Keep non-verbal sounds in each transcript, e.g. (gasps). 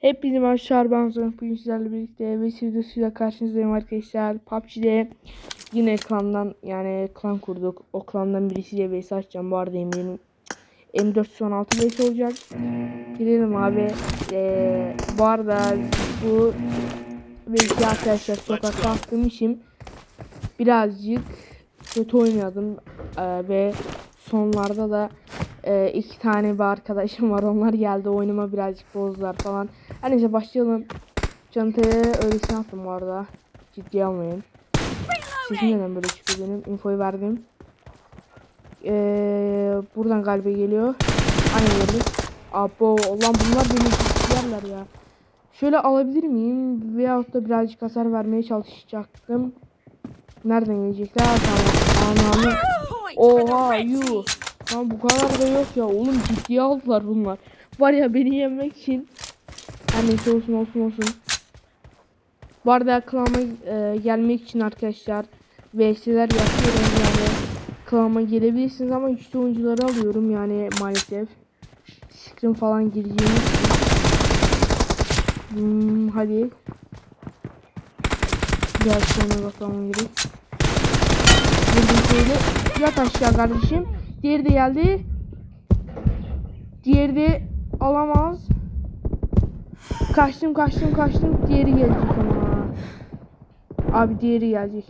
Hepinize merhabalar ben Ozan. Bugün sizlerle birlikte ve videosuyla karşınızdayım arkadaşlar. PUBG'de yine klandan yani klan kurduk. O klandan birisiyle base açacağım. Bu arada eminim M416 base olacak. Girelim abi. Ee, bu arada bu belki arkadaşlar sokakta attığım işim birazcık kötü oynadım Ee, ve sonlarda da e, iki tane bir arkadaşım var onlar geldi oyunuma birazcık bozdular falan. Her neyse başlayalım. Çantaya öylesine attım bu arada. Ciddiye almayın. Sesim neden böyle çıkıyor benim? Infoyu verdim. Ee, buradan galiba geliyor. Aynen gördüm. Abo ulan bunlar beni yerler ya. Şöyle alabilir miyim? Veyahut da birazcık hasar vermeye çalışacaktım. Nereden gelecekler? Tamam. Anladım. Oha yuh. Lan bu kadar da yok ya. Oğlum ciddiye aldılar bunlar. Var ya beni yemek için. Her neyse olsun olsun olsun. Bu arada klama e, gelmek için arkadaşlar VS'ler yapıyorum yani. Klama gelebilirsiniz ama güçlü oyuncuları alıyorum yani maalesef. Scrim falan gireceğimiz. Hmm, hadi. Gel sonra bakalım gerek. Vurdum şöyle. Yat aşağı kardeşim. Diğeri de geldi. Diğeri de alamaz. Kaçtım kaçtım kaçtım. Diğeri gelecek ama. Abi diğeri gelecek.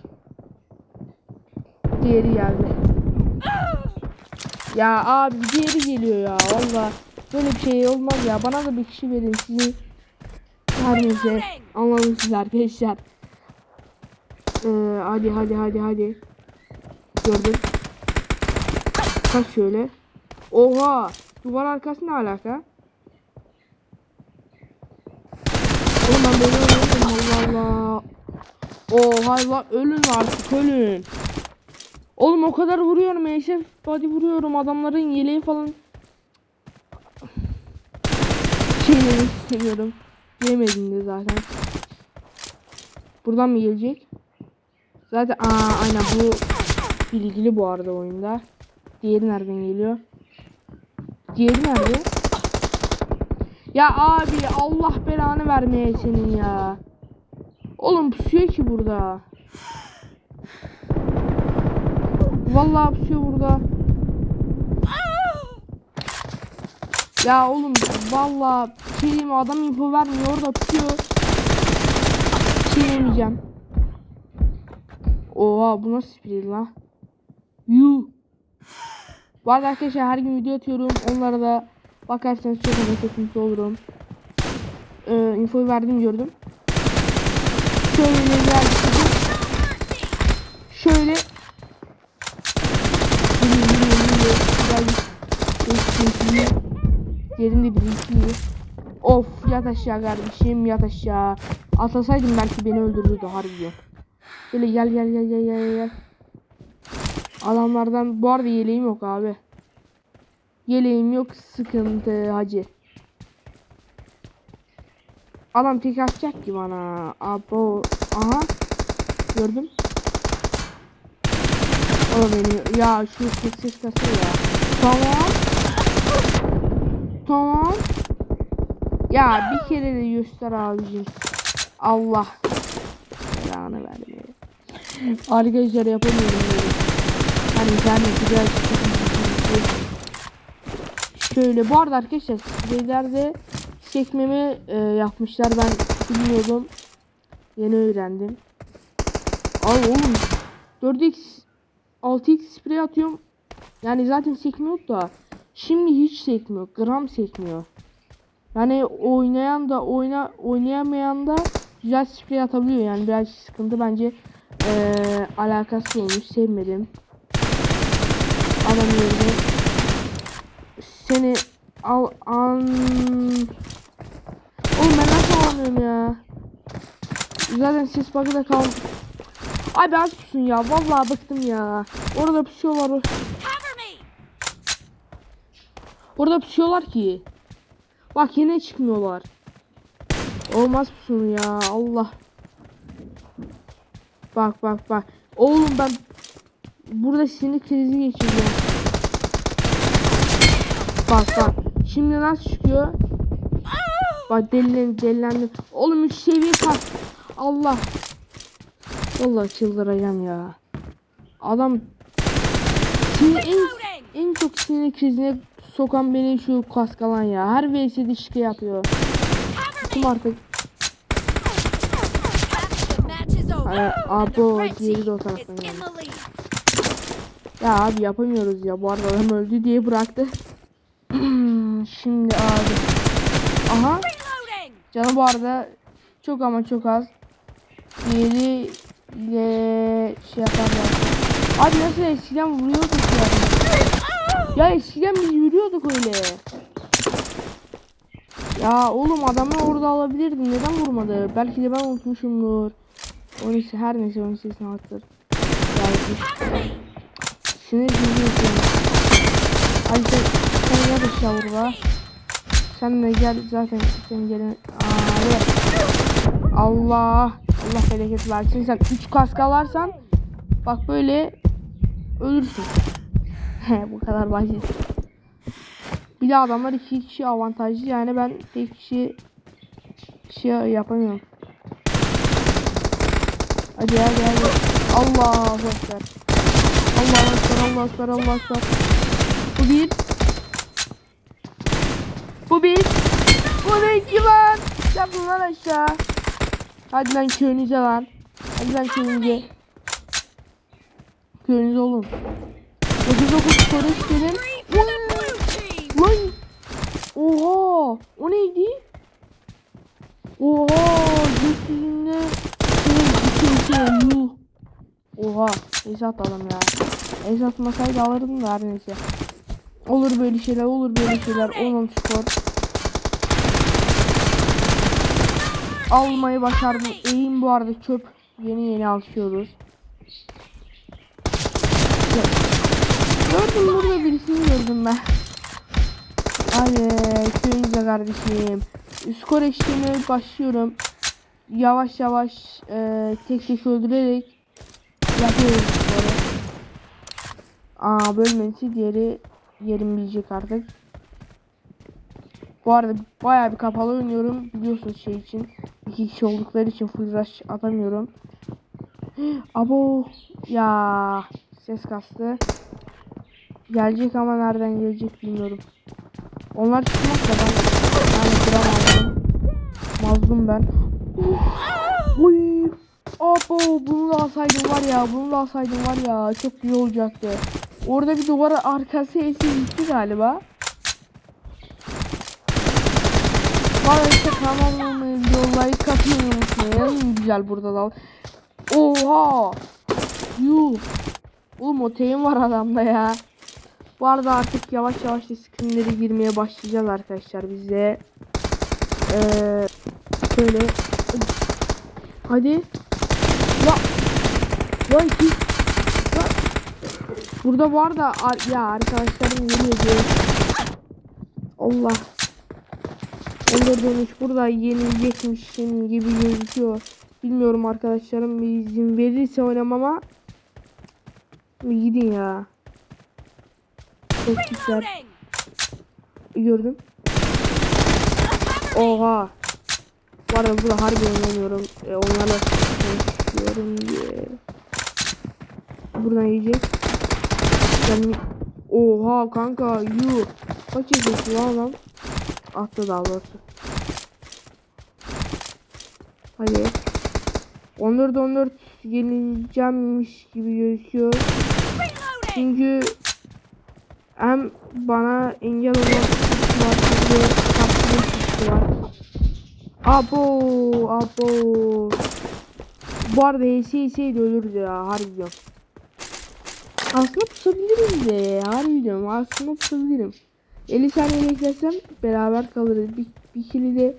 Diğeri geldi. Ya abi diğeri geliyor ya valla. Böyle bir şey olmaz ya. Bana da bir kişi verin sizi. Her neyse. Anladınız siz arkadaşlar. Ee, hadi hadi hadi hadi. Gördüm. Kaç şöyle. Oha. Duvar arkası ne alaka? Oğlum ben böyle oynuyorum Allah Allah. Oha la ölün artık ölün. Oğlum o kadar vuruyorum eşef body vuruyorum adamların yeleği falan. Şeyleri istemiyorum. Yemedim de zaten. Buradan mı gelecek? Zaten aa aynen bu bilgili bu arada oyunda. Diğeri nereden geliyor? Diğeri nerede? Ya abi Allah belanı vermeye senin ya. Oğlum pusuyor ki burada. Vallahi pusuyor burada. Ya oğlum vallahi şey diyeyim, adam info vermiyor orada pusuyor. Bir şey yemeyeceğim. Oha bu nasıl sprey la? Yuh. Bu arada arkadaşlar her gün video atıyorum. Onlara da bakarsanız çok mutlu olurum. Ee, infoyu verdim gördüm. Şöyle gel. Şöyle. Yerinde bir iki. Of yat aşağı kardeşim yat aşağı. Atlasaydım belki beni öldürürdü harbi. Şöyle gel gel gel gel gel gel. Adamlardan bu arada yeleğim yok abi. Yeleğim yok sıkıntı hacı. Adam tek atacak ki bana. Abo. Aha. Gördüm. O beni. Ya şu ses ses kasıyor ya. Tamam. Tamam. Ya bir kere de göster abicim. Allah. Belanı vermeye. Arkadaşlar yapamıyorum böyle. Hani internet biraz Şöyle bu arada arkadaşlar sizelerde çekmemi e, yapmışlar ben bilmiyordum. Yeni öğrendim. Al oğlum 4x 6x sprey atıyorum. Yani zaten sekmiyor da şimdi hiç sekmiyor. Gram sekmiyor. Yani oynayan da oyna oynayamayan da güzel sprey atabiliyor. Yani biraz sıkıntı bence ee, alakası olmuş. Sevmedim. Yerine seni al an Oğlum ben nasıl alamıyorum ya? Zaten ses bug'ı da kaldı. Abi az pusun ya. Vallahi bıktım ya. Orada pusuyorlar. Orada pusuyorlar ki. Bak yine çıkmıyorlar. Olmaz pusun ya. Allah. Bak bak bak. Oğlum ben burada sinir krizi geçireceğim. Bak bak. Şimdi nasıl çıkıyor? Bak delilendim delilendim. Oğlum 3 seviye kas. Allah. Vallahi çıldıracağım ya. Adam sinir, en, en çok sinir krizine sokan beni şu kaskalan ya. Her VS'de şike yapıyor. Kim artık the abo, de o taraftan. Ya abi yapamıyoruz ya. Bu arada adam öldü diye bıraktı. Şimdi abi. Aha. Canı bu arada çok ama çok az. Diğeri ile şey yaparlar. Abi nasıl eskiden vuruyorduk ya. Ya eskiden biz yürüyorduk öyle. Ya oğlum adamı orada alabilirdim. Neden vurmadı? Belki de ben unutmuşumdur. Onun için her neyse onun sesini attır. Geldi. Sinir bozuyorsun. Hadi sen, de gel zaten sen gelin. Abi. Allah. Allah bereket versin. Sen 3 kask alarsan bak böyle ölürsün. Bu kadar basit. Bir de adamlar iki kişi avantajlı yani ben tek kişi şey yapamıyorum. Hadi hadi hadi. Allahu Ekber. Allahu Ekber, Allahu Ekber, Allahu Ekber. Bu bir. Da iki lan. Yapın lan aşağı. Hadi lan köyünüze lan. Hadi lan köyünüze. Köyünüze olun. 99 soru istedim. For the blue team. Lan. Oha. O neydi? Oha. Gökyüzünde. Oha. Esat alalım ya. Esat masayı alırdım da her neyse. Olur böyle şeyler olur böyle şeyler. 10 skor. Almayı başardım. Eğim bu arada çöp. Yeni yeni alışıyoruz. Gördüm burada birisini gördüm ben. Hadi köyünüze kardeşim. Skor eşliğine başlıyorum. Yavaş yavaş e, tek tek öldürerek yapıyoruz skoru. Aa bölmesi diğeri yerim bilecek artık. Bu arada bayağı bir kapalı oynuyorum. Biliyorsunuz şey için. iki kişi oldukları için full rush atamıyorum. (gasps) Abo ya ses kastı. Gelecek ama nereden gelecek bilmiyorum. Onlar çıkmazsa ben yani aldım. Mazlum ben. Uf, Oy. Abo bunu da alsaydım var ya bunu da alsaydım var ya çok iyi olacaktı. Orada bir duvara arkası esi galiba. Bana işte kanalımı yollayı katmayı unutmayın. Güzel burada da. Oha. Yuh. Oğlum o teyim var adamda ya. Bu arada artık yavaş yavaş skinlere girmeye başlayacağız arkadaşlar bize. Ee, şöyle. Hadi. Ya. Vay ki. Ya. Burada var da ya arkadaşlarım diyor. Allah. Olur dönüş burada yenilecekmişim gibi gözüküyor. Bilmiyorum arkadaşlarım bir izin verirse oynamama. Gidin ya. Çok. Gördüm. Oha. Bu arada burada harbi oynamıyorum. E, onlarla konuşuyorum diye. Buradan yiyecek. Ben... Oha kanka yu. Kaç yiyecek lan adam? Attı daha doğrusu. Hadi. 14 14 yenileceğimmiş gibi gözüküyor. Çünkü hem bana engel olmak var. Abo, abo. Bu arada HSS'yi de ölürüz ya harbi. Aslında pusabiliriz de harbi aslında pusabilirim. 50 saniye beklesem beraber kalırız. Bir, bir kili de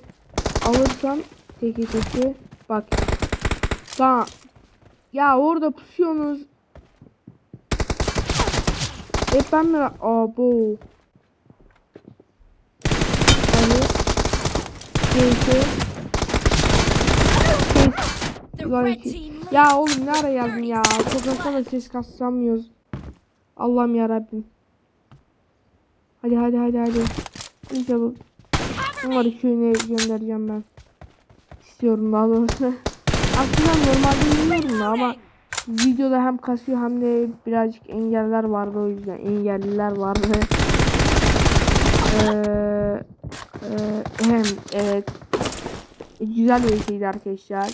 alırsam teke teke bak. Tamam. Ya orada pusuyorsunuz. Hep ben mi? Abo. Hadi. Neyse. Ya oğlum ne ara geldin ya? Da ses kassamıyoruz. Allah'ım ya Rabbim. Hadi hadi hadi hadi. Hadi çabuk. Bunları köyüne göndereceğim ben. İstiyorum daha doğrusu. (laughs) Aslında normalde da ama videoda hem kasıyor hem de birazcık engeller vardı o yüzden engelliler vardı. (laughs) Ee, e, hem evet güzel bir şeydi arkadaşlar.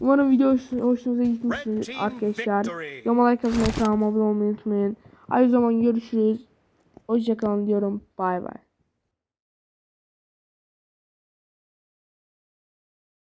Umarım video hoş, hoşunuza gitmiştir arkadaşlar. Yorum like atmayı kanalıma abone olmayı unutmayın. Aynı zaman görüşürüz. Hoşçakalın diyorum. Bay bay.